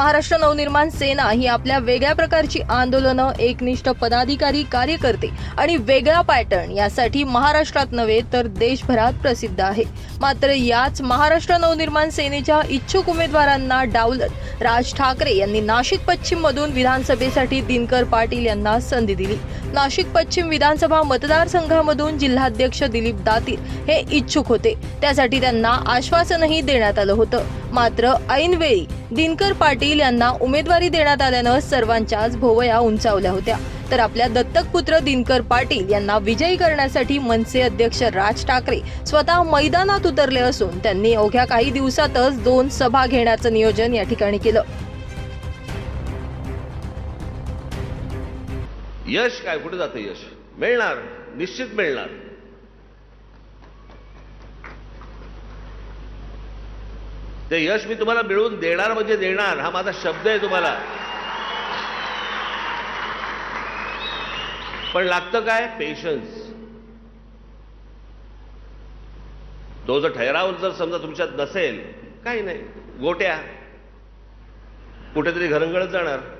महाराष्ट्र नवनिर्माण सेना ही आपल्या वेगळ्या प्रकारची आंदोलनं एकनिष्ठ पदाधिकारी कार्यकर्ते आणि वेगळा पॅटर्न यासाठी महाराष्ट्रात नव्हे तर देशभरात प्रसिद्ध आहे. मात्र याच महाराष्ट्र नवनिर्माण सेनेच्या इच्छुक उमेदवारांना डावलत राज ठाकरे यांनी नाशिक पश्चिम मधून विधानसभेसाठी दिनकर पाटील यांना संधी दिली. नाशिक पश्चिम विधानसभा मतदारसंघामधून जिल्हाध्यक्ष दिलीप दातीर हे इच्छुक होते. त्यासाठी त्यांना आश्वासनही देण्यात आलं होतं. मात्र ऐनवेळी दिनकर पाटील यांना उमेदवारी देण्यात आल्यानं सर्वांच्याच भोवया उंचावल्या होत्या. तर आपल्या दत्तक पुत्र दिनकर पाटील यांना विजयी करण्यासाठी मनसे अध्यक्ष राज ठाकरे स्वतः मैदानात उतरले असून त्यांनी अवघ्या काही दिवसातच दोन सभा घेण्याचं नियोजन या ठिकाणी केलं. यश काय? कुठे जातं यश? मिळणार. निश्चित मिळणार. ते यश मी तुम्हाला मिळवून देणार म्हणजे देणार. हा माझा शब्द आहे तुम्हाला. पण लागतं काय? पेशन्स तो जर ठहराव जर समजा तुमच्यात नसेल काही नाही. गोट्या. कुठेतरी घरंगळत जाणार.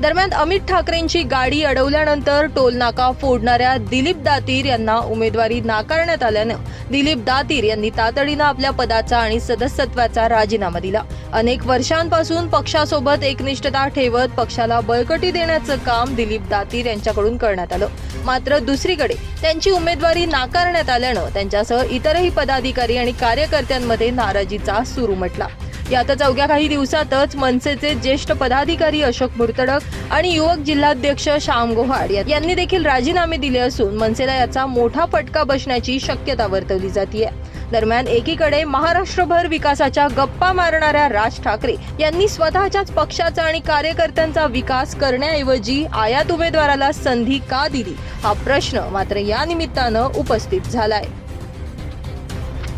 दरम्यान अमित ठाकरेंची गाडी अडवल्यानंतर टोलनाका फोडणाऱ्या दिलीप दातीर यांना उमेदवारी नाकारण्यात आल्यानं दिलीप दातीर यांनी तातडीनं आपल्या पदाचा आणि सदस्यत्वाचा राजीनामा दिला. अनेक वर्षांपासून पक्षासोबत एकनिष्ठता ठेवत पक्षाला बळकटी देण्याचं काम दिलीप दातीर यांच्याकडून करण्यात आलं. मात्र दुसरीकडे त्यांची उमेदवारी नाकारण्यात आल्यानं त्यांच्यासह इतरही पदाधिकारी आणि कार्यकर्त्यांमध्ये नाराजीचा सूर उमटला. यातच अवघ्या काही दिवसातच मनसेचे ज्येष्ठ पदाधिकारी अशोक मुर्तडक आणि युवक जिल्हाध्यक्ष श्याम गोहाड यांनी देखील राजीनामे दिले असून मनसेला याचा मोठा फटका बसण्याची शक्यता वर्तवली जाते दरम्यान एकीकडे महाराष्ट्रभर विकासाच्या गप्पा मारणाऱ्या राज ठाकरे यांनी स्वतःच्याच पक्षाचा आणि कार्यकर्त्यांचा विकास करण्याऐवजी आयात उमेदवाराला संधी का दिली? हा प्रश्न मात्र या निमित्तानं उपस्थित झालाय.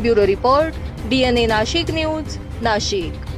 Bureau report DNA Nashik news Nashik